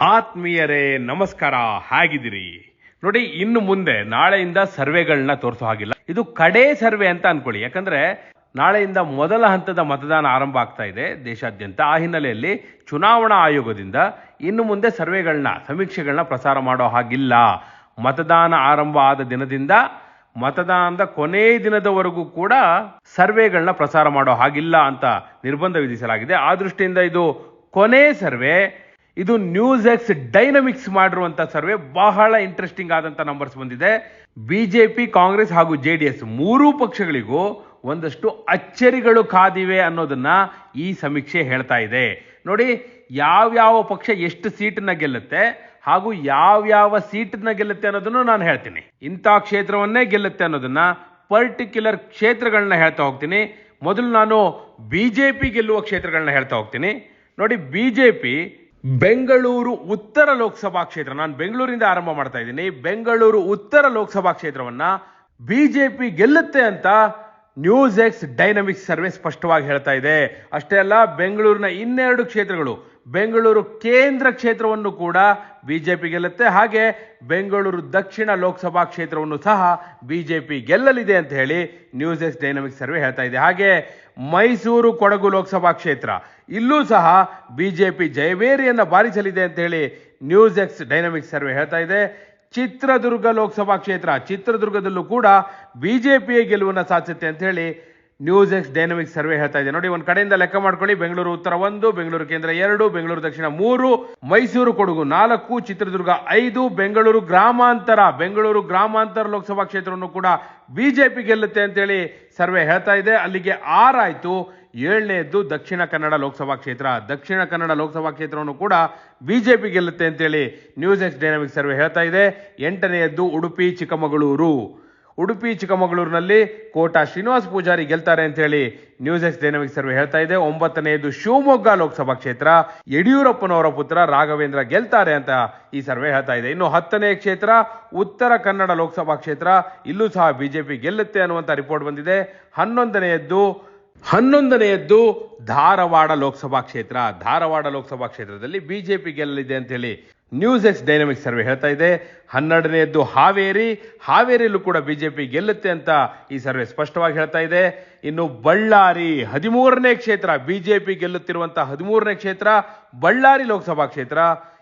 ಆತ್ಮೀಯರೇ, ನಮಸ್ಕಾರ, ಹೇಗಿದ್ದೀರಿ. ನೋಡಿ, ಇನ್ನು ಮುಂದೆ ನಾಳೆಯಿಂದ ಸರ್ವೆಗಳನ್ನ ತೋರಿಸೋ ಹಾಗಿಲ್ಲ. ಇದು ಕಡೆ ಸರ್ವೆ ಅಂತ ಅನ್ಕೊಳ್ಳಿ. ಯಾಕಂದ್ರೆ, ನಾಳೆಯಿಂದ ಮೊದಲ ಹಂತದ ಮತದಾನ ಆರಂಭ ಆಗ್ತಾ ಇದೆ ದೇಶಾದ್ಯಂತ. ಆ ಹಿನ್ನೆಲೆಯಲ್ಲಿ ಚುನಾವಣಾ ಆಯೋಗದಿಂದ ಇನ್ನು ಮುಂದೆ ಸರ್ವೆಗಳನ್ನ, ಸಮೀಕ್ಷೆಗಳನ್ನ ಪ್ರಸಾರ ಮಾಡೋ ಹಾಗಿಲ್ಲ. ಮತದಾನ ಆರಂಭ ಆದ ದಿನದಿಂದ, ಮತದಾನದ ಕೊನೆ ದಿನದವರೆಗೂ ಕೂಡ ಸರ್ವೆಗಳನ್ನ ಪ್ರಸಾರ ಮಾಡೋ ಹಾಗಿಲ್ಲ ಅಂತ ನಿರ್ಬಂಧ ವಿಧಿಸಲಾಗಿದೆ. ಆ ದೃಷ್ಟಿಯಿಂದ ಇದು ಕೊನೆ ಸರ್ವೆ. ಇದು ನ್ಯೂಸ್ ಎಕ್ಸ್ ಡೈನಮಿಕ್ಸ್ ಮಾಡಿರುವಂತ ಸರ್ವೆ. ಬಹಳ ಇಂಟ್ರೆಸ್ಟಿಂಗ್ ಆದಂತ ನಂಬರ್ಸ್ ಬಂದಿದೆ. ಬಿಜೆಪಿ ಕಾಂಗ್ರೆಸ್ ಹಾಗೂ ಜೆ ಡಿ ಎಸ್ ಮೂರೂ ಪಕ್ಷಗಳಿಗೂ ಒಂದಷ್ಟು ಅಚ್ಚರಿಗಳು ಕಾದಿವೆ ಅನ್ನೋದನ್ನ ಈ ಸಮೀಕ್ಷೆ ಹೇಳ್ತಾ ಇದೆ. ನೋಡಿ, ಯಾವ್ಯಾವ ಪಕ್ಷ ಎಷ್ಟು ಸೀಟನ್ನ ಗೆಲ್ಲುತ್ತೆ ಹಾಗೂ ಯಾವ್ಯಾವ ಸೀಟನ್ನ ಗೆಲ್ಲುತ್ತೆ ಅನ್ನೋದನ್ನು ನಾನು ಹೇಳ್ತೀನಿ. ಇಂಥ ಕ್ಷೇತ್ರವನ್ನೇ ಗೆಲ್ಲುತ್ತೆ ಅನ್ನೋದನ್ನ ಪರ್ಟಿಕ್ಯುಲರ್ ಕ್ಷೇತ್ರಗಳನ್ನ ಹೇಳ್ತಾ ಹೋಗ್ತೀನಿ. ಮೊದಲು ನಾನು ಬಿಜೆಪಿ ಗೆಲ್ಲುವ ಕ್ಷೇತ್ರಗಳನ್ನ ಹೇಳ್ತಾ ಹೋಗ್ತೀನಿ. ನೋಡಿ ಬಿಜೆಪಿ ಬೆಂಗಳೂರು ಉತ್ತರ ಲೋಕಸಭಾ ಕ್ಷೇತ್ರ. ನಾನು ಬೆಂಗಳೂರಿಂದ ಆರಂಭ ಮಾಡ್ತಾ ಇದ್ದೀನಿ. ಬೆಂಗಳೂರು ಉತ್ತರ ಲೋಕಸಭಾ ಕ್ಷೇತ್ರವನ್ನ ಬಿಜೆಪಿ ಗೆಲ್ಲುತ್ತೆ ಅಂತ ನ್ಯೂಸ್ ಎಕ್ಸ್ ಡೈನಮಿಕ್ಸ್ ಸರ್ವೆ ಸ್ಪಷ್ಟವಾಗಿ ಹೇಳ್ತಾ ಇದೆ. ಅಷ್ಟೇ ಅಲ್ಲ, ಬೆಂಗಳೂರಿನ ಇನ್ನೆರಡು ಕ್ಷೇತ್ರಗಳು ಬೆಂಗಳೂರು ಕೇಂದ್ರ ಕ್ಷೇತ್ರವನ್ನು ಕೂಡ ಬಿಜೆಪಿ ಗೆಲ್ಲುತ್ತೆ. ಹಾಗೆ ಬೆಂಗಳೂರು ದಕ್ಷಿಣ ಲೋಕಸಭಾ ಕ್ಷೇತ್ರವನ್ನು ಸಹ ಬಿಜೆಪಿ ಗೆಲ್ಲಲಿದೆ ಅಂತ ಹೇಳಿ ನ್ಯೂಸ್ ಎಕ್ಸ್ ಡೈನಮಿಕ್ ಸರ್ವೆ ಹೇಳ್ತಾ ಇದೆ. ಹಾಗೆ ಮೈಸೂರು ಕೊಡಗು ಲೋಕಸಭಾ ಕ್ಷೇತ್ರ, ಇಲ್ಲೂ ಸಹ ಬಿಜೆಪಿ ಜಯವೇರಿಯನ್ನು ಬಾರಿಸಲಿದೆ ಅಂತ ಹೇಳಿ ನ್ಯೂಸ್ ಎಕ್ಸ್ ಡೈನಮಿಕ್ ಸರ್ವೆ ಹೇಳ್ತಾ ಇದೆ. ಚಿತ್ರದುರ್ಗ ಲೋಕಸಭಾ ಕ್ಷೇತ್ರ, ಚಿತ್ರದುರ್ಗದಲ್ಲೂ ಕೂಡ ಬಿಜೆಪಿಯ ಗೆಲುವನ್ನ ಸಾಧಿಸುತ್ತೆ ಅಂತ ಹೇಳಿ ನ್ಯೂಸ್ ಎಕ್ಸ್ ಡೈನಮಿಕ್ ಸರ್ವೆ ಹೇಳ್ತಾ ಇದೆ. ನೋಡಿ, ಒಂದು ಕಡೆಯಿಂದ ಲೆಕ್ಕ ಮಾಡ್ಕೊಳ್ಳಿ. ಬೆಂಗಳೂರು ಉತ್ತರ ಒಂದು, ಬೆಂಗಳೂರು ಕೇಂದ್ರ ಎರಡು, ಬೆಂಗಳೂರು ದಕ್ಷಿಣ ಮೂರು, ಮೈಸೂರು ಕೊಡಗು ನಾಲ್ಕು, ಚಿತ್ರದುರ್ಗ ಐದು, ಬೆಂಗಳೂರು ಗ್ರಾಮಾಂತರ ಬೆಂಗಳೂರು ಗ್ರಾಮಾಂತರ ಲೋಕಸಭಾ ಕ್ಷೇತ್ರವನ್ನು ಕೂಡ ಬಿಜೆಪಿ ಗೆಲ್ಲುತ್ತೆ ಅಂತೇಳಿ ಸರ್ವೆ ಹೇಳ್ತಾ ಇದೆ. ಅಲ್ಲಿಗೆ ಆರಾಯಿತು ಏಳನೇದ್ದು ದಕ್ಷಿಣ ಕನ್ನಡ ಲೋಕಸಭಾ ಕ್ಷೇತ್ರ. ದಕ್ಷಿಣ ಕನ್ನಡ ಲೋಕಸಭಾ ಕ್ಷೇತ್ರವನ್ನು ಕೂಡ ಬಿಜೆಪಿ ಗೆಲ್ಲುತ್ತೆ ಅಂತೇಳಿ ನ್ಯೂಸ್ ಎಕ್ಸ್ ಡೈನಾಮಿಕ್ ಸರ್ವೆ ಹೇಳ್ತಾ ಇದೆ. ಎಂಟನೆಯದ್ದು ಉಡುಪಿ, ಚಿಕ್ಕಮಗಳೂರು. ಉಡುಪಿ, ಚಿಕ್ಕಮಗಳೂರಿನಲ್ಲಿ ಕೋಟಾ ಶ್ರೀನಿವಾಸ್ ಪೂಜಾರಿ ಗೆಲ್ತಾರೆ ಅಂತ ಹೇಳಿ ನ್ಯೂಸ್ ಎಕ್ಸ್ ಡೈನಮಿಕ್ ಸರ್ವೆ ಹೇಳ್ತಾ ಇದೆ. ಒಂಬತ್ತನೆಯದು ಶಿವಮೊಗ್ಗ ಲೋಕಸಭಾ ಕ್ಷೇತ್ರ. ಯಡಿಯೂರಪ್ಪನವರ ಪುತ್ರ ರಾಘವೇಂದ್ರ ಗೆಲ್ತಾರೆ ಅಂತ ಈ ಸರ್ವೆ ಹೇಳ್ತಾ ಇದೆ. ಇನ್ನು ಹತ್ತನೇ ಕ್ಷೇತ್ರ, ಉತ್ತರ ಕನ್ನಡ ಲೋಕಸಭಾ ಕ್ಷೇತ್ರ. ಇಲ್ಲೂ ಸಹ ಬಿಜೆಪಿ ಗೆಲ್ಲುತ್ತೆ ಅನ್ನುವಂತ ರಿಪೋರ್ಟ್ ಬಂದಿದೆ. ಹನ್ನೊಂದನೆಯದ್ದು ಹನ್ನೊಂದನೆಯದ್ದು ಧಾರವಾಡ ಲೋಕಸಭಾ ಕ್ಷೇತ್ರ. ಧಾರವಾಡ ಲೋಕಸಭಾ ಕ್ಷೇತ್ರದಲ್ಲಿ ಬಿಜೆಪಿ ಗೆಲ್ಲಲಿದೆ ಅಂತ ಹೇಳಿ ನ್ಯೂಸ್ ಎಕ್ಸ್ ಡೈನಮಿಕ್ ಸರ್ವೆ ಹೇಳ್ತಾ ಇದೆ. ಹನ್ನೆರಡನೆಯದ್ದು ಹಾವೇರಿ. ಹಾವೇರಿಯಲ್ಲೂ ಕೂಡ ಬಿಜೆಪಿ ಗೆಲ್ಲುತ್ತೆ ಅಂತ ಈ ಸರ್ವೆ ಸ್ಪಷ್ಟವಾಗಿ ಹೇಳ್ತಾ ಇದೆ. ಇನ್ನು ಬಳ್ಳಾರಿ, ಹದಿಮೂರನೇ ಕ್ಷೇತ್ರ, ಬಿಜೆಪಿ ಗೆಲ್ಲುತ್ತಿರುವಂತಹ ಹದಿಮೂರನೇ ಕ್ಷೇತ್ರ, ಬಳ್ಳಾರಿ ಲೋಕಸಭಾ ಕ್ಷೇತ್ರ,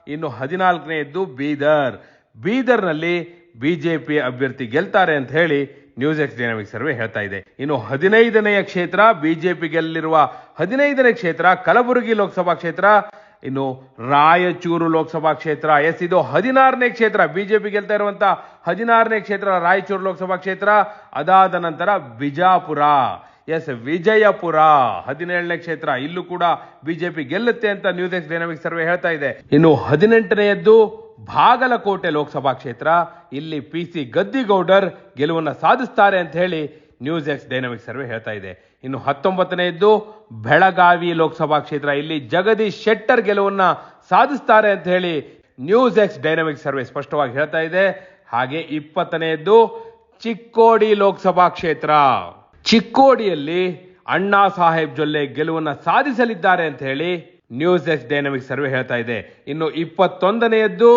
ಇನ್ನು ಹದಿನಾಲ್ಕನೆಯದ್ದು ಬೀದರ್. ಬೀದರ್ನಲ್ಲಿ ಬಿಜೆಪಿ ಅಭ್ಯರ್ಥಿ ಗೆಲ್ತಾರೆ ಅಂತ ಹೇಳಿ ನ್ಯೂಸ್ ಎಕ್ಸ್ ಡೈನಮಿಕ್ ಸರ್ವೆ ಹೇಳ್ತಾ ಇದೆ. ಇನ್ನು ಹದಿನೈದನೆಯ ಕ್ಷೇತ್ರ, ಬಿಜೆಪಿ ಗೆಲ್ಲಿರುವ ಹದಿನೈದನೇ ಕ್ಷೇತ್ರ, ಕಲಬುರಗಿ ಲೋಕಸಭಾ ಕ್ಷೇತ್ರ ಇನ್ನು ರಾಯಚೂರು ಲೋಕಸಭಾ ಕ್ಷೇತ್ರ, ಎಸ್, ಇದು ಹದಿನಾರನೇ ಕ್ಷೇತ್ರ, ಬಿಜೆಪಿ ಗೆಲ್ತಾ ಇರುವಂಥ ಹದಿನಾರನೇ ಕ್ಷೇತ್ರ, ರಾಯಚೂರು ಲೋಕಸಭಾ ಕ್ಷೇತ್ರ. ಅದಾದ ನಂತರ ಬಿಜಾಪುರ, ಎಸ್, ವಿಜಯಪುರ, ಹದಿನೇಳನೇ ಕ್ಷೇತ್ರ. ಇಲ್ಲೂ ಕೂಡ ಬಿಜೆಪಿ ಗೆಲ್ಲುತ್ತೆ ಅಂತ ನ್ಯೂಸ್ ಎಕ್ಸ್ ಡೈನಾಮಿಕ್ ಸರ್ವೆ ಹೇಳ್ತಾ ಇದೆ. ಇನ್ನು ಹದಿನೆಂಟನೆಯದ್ದು ಬಾಗಲಕೋಟೆ ಲೋಕಸಭಾ ಕ್ಷೇತ್ರ. ಇಲ್ಲಿ ಪಿ ಸಿ ಗದ್ದಿಗೌಡರ್ ಗೆಲುವನ್ನ ಸಾಧಿಸ್ತಾರೆ ಅಂತ ಹೇಳಿ ನ್ಯೂಸ್ ಎಕ್ಸ್ ಡೈನಾಮಿಕ್ ಸರ್ವೆ ಹೇಳ್ತಾ ಇದೆ. ಇನ್ನು ಹತ್ತೊಂಬತ್ತನೆಯದ್ದು ಬೆಳಗಾವಿ ಲೋಕಸಭಾ ಕ್ಷೇತ್ರ. ಇಲ್ಲಿ ಜಗದೀಶ್ ಶೆಟ್ಟರ್ ಗೆಲುವನ್ನ ಸಾಧಿಸ್ತಾರೆ ಅಂತ ಹೇಳಿ ನ್ಯೂಸ್ ಎಕ್ಸ್ ಡೈನಾಮಿಕ್ ಸರ್ವೆ ಸ್ಪಷ್ಟವಾಗಿ ಹೇಳ್ತಾ ಇದೆ. ಹಾಗೆ ಇಪ್ಪತ್ತನೆಯದ್ದು ಚಿಕ್ಕೋಡಿ ಲೋಕಸಭಾ ಕ್ಷೇತ್ರ. ಚಿಕ್ಕೋಡಿಯಲ್ಲಿ ಅಣ್ಣಾ ಸಾಹೇಬ್ ಜೊಲ್ಲೆ ಗೆಲುವನ್ನ ಸಾಧಿಸಲಿದ್ದಾರೆ ಅಂತ ಹೇಳಿ ನ್ಯೂಸ್ ಎಕ್ಸ್ ಡೈನಾಮಿಕ್ ಸರ್ವೆ ಹೇಳ್ತಾ ಇದೆ. ಇನ್ನು ಇಪ್ಪತ್ತೊಂದನೆಯದ್ದು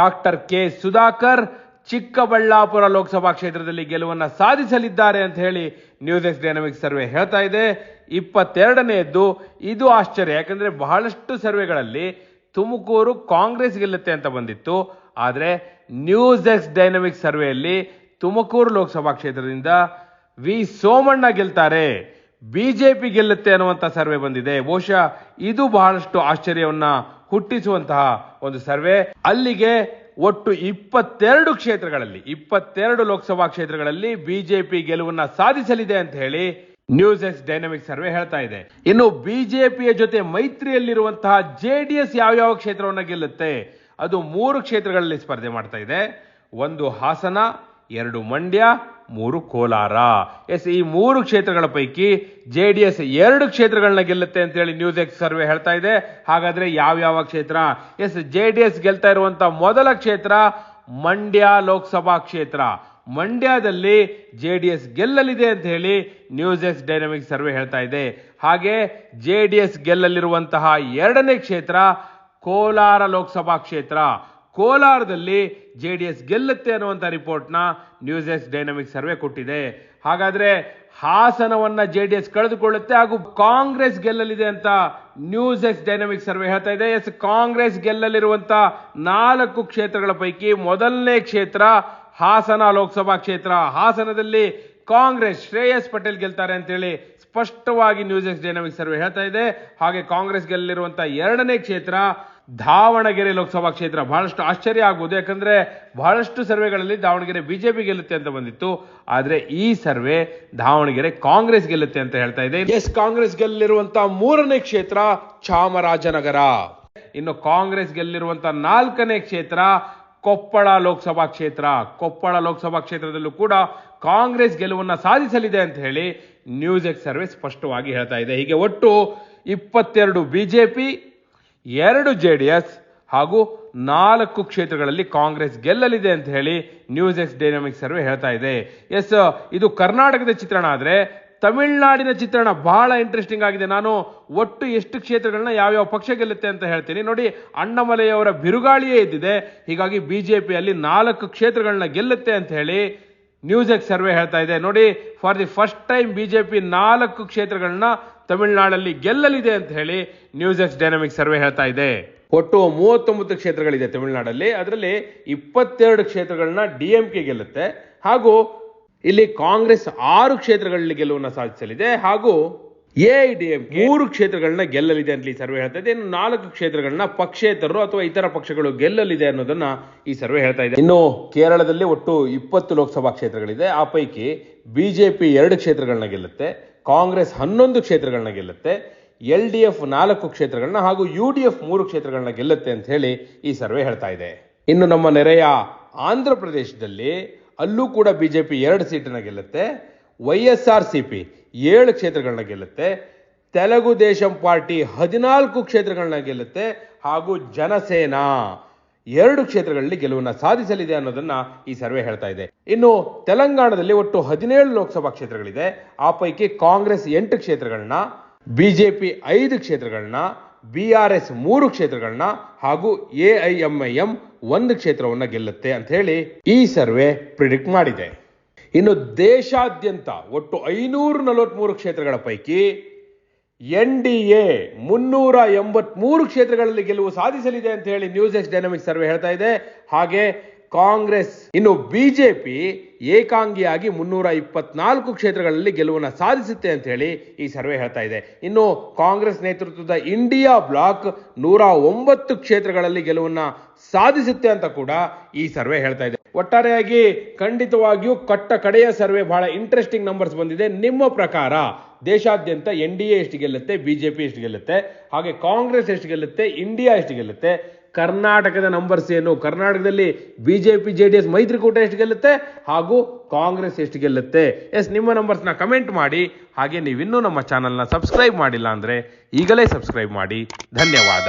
ಡಾಕ್ಟರ್ ಕೆ ಸುಧಾಕರ್ ಚಿಕ್ಕಬಳ್ಳಾಪುರ ಲೋಕಸಭಾ ಕ್ಷೇತ್ರದಲ್ಲಿ ಗೆಲುವನ್ನು ಸಾಧಿಸಲಿದ್ದಾರೆ ಅಂತ ಹೇಳಿ ನ್ಯೂಸ್ ಎಕ್ಸ್ ಡೈನಮಿಕ್ ಸರ್ವೆ ಹೇಳ್ತಾ ಇದೆ. ಇಪ್ಪತ್ತೆರಡನೆಯದ್ದು ಇದು ಆಶ್ಚರ್ಯ. ಯಾಕಂದ್ರೆ ಬಹಳಷ್ಟು ಸರ್ವೆಗಳಲ್ಲಿ ತುಮಕೂರು ಕಾಂಗ್ರೆಸ್ ಗೆಲ್ಲುತ್ತೆ ಅಂತ ಬಂದಿತ್ತು. ಆದರೆ ನ್ಯೂಸ್ ಎಕ್ಸ್ ಡೈನಮಿಕ್ ಸರ್ವೆಯಲ್ಲಿ ತುಮಕೂರು ಲೋಕಸಭಾ ಕ್ಷೇತ್ರದಿಂದ ವಿ ಸೋಮಣ್ಣ ಗೆಲ್ತಾರೆ. ಬಿಜೆಪಿ ಗೆಲ್ಲುತ್ತೆ ಅನ್ನುವಂಥ ಸರ್ವೆ ಬಂದಿದೆ. ಬಹುಶಃ ಇದು ಬಹಳಷ್ಟು ಆಶ್ಚರ್ಯವನ್ನ ಹುಟ್ಟಿಸುವಂತಹ ಒಂದು ಸರ್ವೆ. ಅಲ್ಲಿಗೆ ಒಟ್ಟು ಇಪ್ಪತ್ತೆರಡು ಕ್ಷೇತ್ರಗಳಲ್ಲಿ, ಇಪ್ಪತ್ತೆರಡು ಲೋಕಸಭಾ ಕ್ಷೇತ್ರಗಳಲ್ಲಿ ಬಿಜೆಪಿ ಗೆಲುವನ್ನ ಸಾಧಿಸಲಿದೆ ಅಂತ ಹೇಳಿ ನ್ಯೂಸ್ ಎಕ್ಸ್ ಡೈನಮಿಕ್ ಸರ್ವೆ ಹೇಳ್ತಾ ಇದೆ. ಇನ್ನು ಬಿಜೆಪಿಯ ಜೊತೆ ಮೈತ್ರಿಯಲ್ಲಿರುವಂತಹ ಜೆಡಿಎಸ್ ಯಾವ್ಯಾವ ಕ್ಷೇತ್ರವನ್ನ ಗೆಲ್ಲುತ್ತೆ? ಅದು ಮೂರು ಕ್ಷೇತ್ರಗಳಲ್ಲಿ ಸ್ಪರ್ಧೆ ಮಾಡ್ತಾ ಇದೆ. ಒಂದು ಹಾಸನ, ಎರಡು ಮಂಡ್ಯ ಮೂರು ಕೋಲಾರ. ಎಸ್, ಈ ಮೂರು ಕ್ಷೇತ್ರಗಳ ಪೈಕಿ ಜೆ ಡಿ ಎಸ್ ಎರಡು ಕ್ಷೇತ್ರಗಳನ್ನ ಗೆಲ್ಲುತ್ತೆ ಅಂತ ಹೇಳಿ ನ್ಯೂಸ್ ಎಕ್ಸ್ ಸರ್ವೆ ಹೇಳ್ತಾ ಇದೆ. ಹಾಗಾದ್ರೆ ಯಾವ್ಯಾವ ಕ್ಷೇತ್ರ? ಎಸ್, ಜೆ ಡಿ ಎಸ್ ಗೆಲ್ತಾ ಇರುವಂತ ಮೊದಲ ಕ್ಷೇತ್ರ ಮಂಡ್ಯ ಲೋಕಸಭಾ ಕ್ಷೇತ್ರ. ಮಂಡ್ಯದಲ್ಲಿ ಜೆ ಡಿ ಎಸ್ ಗೆಲ್ಲಲಿದೆ ಅಂತ ಹೇಳಿ ನ್ಯೂಸ್ ಎಕ್ಸ್ ಡೈನಮಿಕ್ ಸರ್ವೆ ಹೇಳ್ತಾ ಇದೆ. ಹಾಗೆ ಜೆ ಡಿ ಎಸ್ ಗೆಲ್ಲಲಿರುವಂತಹ ಎರಡನೇ ಕ್ಷೇತ್ರ ಕೋಲಾರ ಲೋಕಸಭಾ ಕ್ಷೇತ್ರ. ಕೋಲಾರದಲ್ಲಿ ಜೆ ಡಿ ಎಸ್ ಗೆಲ್ಲುತ್ತೆ ಅನ್ನುವಂಥ ರಿಪೋರ್ಟ್ನ ನ್ಯೂಸ್ ಎಸ್ ಡೈನಮಿಕ್ ಸರ್ವೆ ಕೊಟ್ಟಿದೆ. ಹಾಗಾದ್ರೆ ಹಾಸನವನ್ನು ಜೆ ಡಿ ಎಸ್ ಕಳೆದುಕೊಳ್ಳುತ್ತೆ ಹಾಗೂ ಕಾಂಗ್ರೆಸ್ ಗೆಲ್ಲಲಿದೆ ಅಂತ ನ್ಯೂಸ್ ಎಸ್ ಡೈನಮಿಕ್ ಸರ್ವೆ ಹೇಳ್ತಾ ಇದೆ. ಎಸ್ ಕಾಂಗ್ರೆಸ್ ಗೆಲ್ಲಲಿರುವಂತ ನಾಲ್ಕು ಕ್ಷೇತ್ರಗಳ ಪೈಕಿ ಮೊದಲನೇ ಕ್ಷೇತ್ರ ಹಾಸನ ಲೋಕಸಭಾ ಕ್ಷೇತ್ರ. ಹಾಸನದಲ್ಲಿ ಕಾಂಗ್ರೆಸ್ ಶ್ರೇಯಸ್ ಪಟೇಲ್ ಗೆಲ್ತಾರೆ ಅಂತೇಳಿ ಸ್ಪಷ್ಟವಾಗಿ ನ್ಯೂಸ್ ಎಕ್ಸ್ ಡೈನಮಿಕ್ ಸರ್ವೆ ಹೇಳ್ತಾ ಇದೆ. ಹಾಗೆ ಕಾಂಗ್ರೆಸ್ ಗೆಲ್ಲಲಿರುವಂತ ಎರಡನೇ ಕ್ಷೇತ್ರ ದಾವಣಗೆರೆ ಲೋಕಸಭಾ ಕ್ಷೇತ್ರ ಬಹಳಷ್ಟು ಆಶ್ಚರ್ಯ ಆಗ್ಬೋದು ಯಾಕಂದರೆ ಬಹಳಷ್ಟು ಸರ್ವೆಗಳಲ್ಲಿ ದಾವಣಗೆರೆ ಬಿಜೆಪಿ ಗೆಲ್ಲುತ್ತೆ ಅಂತ ಬಂದಿತ್ತು. ಆದರೆ ಈ ಸರ್ವೆ ದಾವಣಗೆರೆ ಕಾಂಗ್ರೆಸ್ ಗೆಲ್ಲುತ್ತೆ ಅಂತ ಹೇಳ್ತಾ ಇದೆ. ಎಸ್ ಕಾಂಗ್ರೆಸ್ ಗೆಲ್ಲಿರುವಂತಹ ಮೂರನೇ ಕ್ಷೇತ್ರ ಚಾಮರಾಜನಗರ. ಇನ್ನು ಕಾಂಗ್ರೆಸ್ ಗೆಲ್ಲಿರುವಂಥ ನಾಲ್ಕನೇ ಕ್ಷೇತ್ರ ಕೊಪ್ಪಳ ಲೋಕಸಭಾ ಕ್ಷೇತ್ರ. ಕೊಪ್ಪಳ ಲೋಕಸಭಾ ಕ್ಷೇತ್ರದಲ್ಲೂ ಕೂಡ ಕಾಂಗ್ರೆಸ್ ಗೆಲುವನ್ನ ಸಾಧಿಸಲಿದೆ ಅಂತ ಹೇಳಿ ನ್ಯೂಸ್ ಎಕ್ಸ್ ಸರ್ವೆ ಸ್ಪಷ್ಟವಾಗಿ ಹೇಳ್ತಾ ಇದೆ. ಹೀಗೆ ಒಟ್ಟು ಇಪ್ಪತ್ತೆರಡು ಬಿಜೆಪಿ ಎರಡು ಜೆ ಹಾಗೂ ನಾಲ್ಕು ಕ್ಷೇತ್ರಗಳಲ್ಲಿ ಕಾಂಗ್ರೆಸ್ ಗೆಲ್ಲಲಿದೆ ಅಂತ ಹೇಳಿ ನ್ಯೂಸ್ ಎಕ್ಸ್ ಡೈನಾಮಿಕ್ ಸರ್ವೆ ಹೇಳ್ತಾ ಇದೆ. ಎಸ್ ಇದು ಕರ್ನಾಟಕದ ಚಿತ್ರಣ ಆದರೆ ತಮಿಳುನಾಡಿನ ಚಿತ್ರಣ ಬಹಳ ಇಂಟ್ರೆಸ್ಟಿಂಗ್ ಆಗಿದೆ. ನಾನು ಒಟ್ಟು ಎಷ್ಟು ಕ್ಷೇತ್ರಗಳನ್ನ ಯಾವ್ಯಾವ ಪಕ್ಷ ಗೆಲ್ಲುತ್ತೆ ಅಂತ ಹೇಳ್ತೀನಿ. ನೋಡಿ, ಅಣ್ಣಮಲೆಯವರ ಬಿರುಗಾಳಿಯೇ ಇದ್ದಿದೆ. ಹೀಗಾಗಿ ಬಿ ಜೆ ಪಿಯಲ್ಲಿ ನಾಲ್ಕು ಕ್ಷೇತ್ರಗಳನ್ನ ಗೆಲ್ಲುತ್ತೆ ಅಂತ ಹೇಳಿ ನ್ಯೂಸ್ ಎಕ್ಸ್ ಸರ್ವೆ ಹೇಳ್ತಾ ಇದೆ. ನೋಡಿ for the first time B J P ನಾಲ್ಕು ಕ್ಷೇತ್ರಗಳನ್ನ ತಮಿಳುನಾಡಲ್ಲಿ ಗೆಲ್ಲಲಿದೆ ಅಂತ ಹೇಳಿ ನ್ಯೂಸ್ ಎಕ್ಸ್ ಡೈನಾಮಿಕ್ ಸರ್ವೆ ಹೇಳ್ತಾ ಇದೆ. ಒಟ್ಟು ಮೂವತ್ತೊಂಬತ್ತು ಕ್ಷೇತ್ರಗಳಿದೆ ತಮಿಳುನಾಡಲ್ಲಿ. ಅದರಲ್ಲಿ ಇಪ್ಪತ್ತೆರಡು ಕ್ಷೇತ್ರಗಳನ್ನ ಡಿ ಎಂ ಕೆ ಗೆಲ್ಲುತ್ತೆ. ಹಾಗೂ ಇಲ್ಲಿ ಕಾಂಗ್ರೆಸ್ ಆರು ಕ್ಷೇತ್ರಗಳಲ್ಲಿ ಗೆಲುವನ್ನು ಸಾಧಿಸಲಿದೆ. ಹಾಗೂ ಎಐಡಿಎಂ ಮೂರು ಕ್ಷೇತ್ರಗಳನ್ನ ಗೆಲ್ಲಲಿದೆ ಅಂತ ಈ ಸರ್ವೆ ಹೇಳ್ತಾ ಇದೆ. ಇನ್ನು ನಾಲ್ಕು ಕ್ಷೇತ್ರಗಳನ್ನ ಪಕ್ಷೇತರರು ಅಥವಾ ಇತರ ಪಕ್ಷಗಳು ಗೆಲ್ಲಲಿದೆ ಅನ್ನೋದನ್ನ ಈ ಸರ್ವೆ ಹೇಳ್ತಾ ಇದೆ. ಇನ್ನು ಕೇರಳದಲ್ಲಿ ಒಟ್ಟು ಇಪ್ಪತ್ತು ಲೋಕಸಭಾ ಕ್ಷೇತ್ರಗಳಿದೆ. ಆ ಪೈಕಿ ಬಿಜೆಪಿ ಎರಡು ಕ್ಷೇತ್ರಗಳನ್ನ ಗೆಲ್ಲುತ್ತೆ. ಕಾಂಗ್ರೆಸ್ ಹನ್ನೊಂದು ಕ್ಷೇತ್ರಗಳನ್ನ ಗೆಲ್ಲುತ್ತೆ, ಎಲ್ ಡಿ ಎಫ್ ನಾಲ್ಕು ಕ್ಷೇತ್ರಗಳನ್ನ ಹಾಗೂ ಯು ಡಿ ಎಫ್ ಮೂರು ಕ್ಷೇತ್ರಗಳನ್ನ ಗೆಲ್ಲುತ್ತೆ ಅಂತ ಹೇಳಿ ಈ ಸರ್ವೆ ಹೇಳ್ತಾ ಇದೆ. ಇನ್ನು ನಮ್ಮ ನೆರೆಯ ಆಂಧ್ರ ಪ್ರದೇಶದಲ್ಲಿ ಅಲ್ಲೂ ಕೂಡ ಬಿಜೆಪಿ ಎರಡು ಸೀಟನ್ನು ಗೆಲ್ಲುತ್ತೆ, Y S R C P ಏಳು ಕ್ಷೇತ್ರಗಳನ್ನ ಗೆಲ್ಲುತ್ತೆ, ತೆಲುಗು ದೇಶಂ ಪಾರ್ಟಿ ಹದಿನಾಲ್ಕು ಕ್ಷೇತ್ರಗಳನ್ನ ಗೆಲ್ಲುತ್ತೆ ಹಾಗೂ ಜನಸೇನಾ ಎರಡು ಕ್ಷೇತ್ರಗಳಲ್ಲಿ ಗೆಲುವನ್ನ ಸಾಧಿಸಲಿದೆ ಅನ್ನೋದನ್ನ ಈ ಸರ್ವೆ ಹೇಳ್ತಾ ಇದೆ. ಇನ್ನು ತೆಲಂಗಾಣದಲ್ಲಿ ಒಟ್ಟು ಹದಿನೇಳು ಲೋಕಸಭಾ ಕ್ಷೇತ್ರಗಳಿದೆ. ಆ ಪೈಕಿ ಕಾಂಗ್ರೆಸ್ ಎಂಟು ಕ್ಷೇತ್ರಗಳನ್ನ, ಬಿಜೆಪಿ ಐದು ಕ್ಷೇತ್ರಗಳನ್ನ, ಬಿ ಆರ್ ಎಸ್ ಮೂರು ಕ್ಷೇತ್ರಗಳನ್ನ ಹಾಗೂ ಎ ಐ ಎಂ ಒಂದು ಕ್ಷೇತ್ರವನ್ನ ಗೆಲ್ಲುತ್ತೆ ಅಂತ ಹೇಳಿ ಈ ಸರ್ವೆ ಪ್ರಿಡಿಕ್ಟ್ ಮಾಡಿದೆ. ಇನ್ನು ದೇಶಾದ್ಯಂತ ಒಟ್ಟು ಐನೂರ ನಲವತ್ಮೂರು ಕ್ಷೇತ್ರಗಳ ಪೈಕಿ ಎನ್ ಡಿ ಎ ಮುನ್ನೂರ ಎಂಬತ್ಮೂರು ಕ್ಷೇತ್ರಗಳಲ್ಲಿ ಗೆಲುವು ಸಾಧಿಸಲಿದೆ ಅಂತ ಹೇಳಿ ನ್ಯೂಸ್ ಎಕ್ಸ್ ಡೈನಮಿಕ್ ಸರ್ವೆ ಹೇಳ್ತಾ ಇದೆ. ಹಾಗೆ ಕಾಂಗ್ರೆಸ್, ಇನ್ನು ಬಿಜೆಪಿ ಏಕಾಂಗಿಯಾಗಿ ಮುನ್ನೂರ ಇಪ್ಪತ್ನಾಲ್ಕು ಕ್ಷೇತ್ರಗಳಲ್ಲಿ ಗೆಲುವನ್ನು ಸಾಧಿಸುತ್ತೆ ಅಂತ ಹೇಳಿ ಈ ಸರ್ವೆ ಹೇಳ್ತಾ ಇದೆ. ಇನ್ನು ಕಾಂಗ್ರೆಸ್ ನೇತೃತ್ವದ ಇಂಡಿಯಾ ಬ್ಲಾಕ್ ನೂರ ಒಂಬತ್ತು ಕ್ಷೇತ್ರಗಳಲ್ಲಿ ಗೆಲುವನ್ನ ಸಾಧಿಸುತ್ತೆ ಅಂತ ಕೂಡ ಈ ಸರ್ವೆ ಹೇಳ್ತಾ ಇದೆ. ಒಟ್ಟಾರೆಯಾಗಿ ಖಂಡಿತವಾಗಿಯೂ ಕಟ್ಟ ಕಡೆಯ ಸರ್ವೆ ಬಹಳ ಇಂಟ್ರೆಸ್ಟಿಂಗ್ ನಂಬರ್ಸ್ ಬಂದಿದೆ. ನಿಮ್ಮ ಪ್ರಕಾರ ದೇಶಾದ್ಯಂತ ಎನ್ ಡಿ ಎ ಎಷ್ಟು ಗೆಲ್ಲುತ್ತೆ ಬಿಜೆಪಿ ಎಷ್ಟು ಗೆಲ್ಲುತ್ತೆ, ಹಾಗೆ ಕಾಂಗ್ರೆಸ್ ಎಷ್ಟು ಗೆಲ್ಲುತ್ತೆ, ಇಂಡಿಯಾ ಎಷ್ಟು ಗೆಲ್ಲುತ್ತೆ, ಕರ್ನಾಟಕದ ನಂಬರ್ಸ್ ಏನು? ಕರ್ನಾಟಕದಲ್ಲಿ ಬಿಜೆಪಿ ಜೆ ಡಿ ಎಸ್, ಮೈತ್ರಿಕೂಟ ಎಷ್ಟು ಗೆಲ್ಲುತ್ತೆ, ಹಾಗೂ ಕಾಂಗ್ರೆಸ್ ಎಷ್ಟು ಗೆಲ್ಲುತ್ತೆ? ಎಸ್ ನಿಮ್ಮ ನಂಬರ್ಸ್ನ ಕಮೆಂಟ್ ಮಾಡಿ, ಹಾಗೆ ನೀವಿನ್ನೂ ನಮ್ಮ ಚಾನಲ್ನ ಸಬ್ಸ್ಕ್ರೈಬ್ ಮಾಡಿಲ್ಲ ಅಂದರೆ ಈಗಲೇ ಸಬ್ಸ್ಕ್ರೈಬ್ ಮಾಡಿ. ಧನ್ಯವಾದ.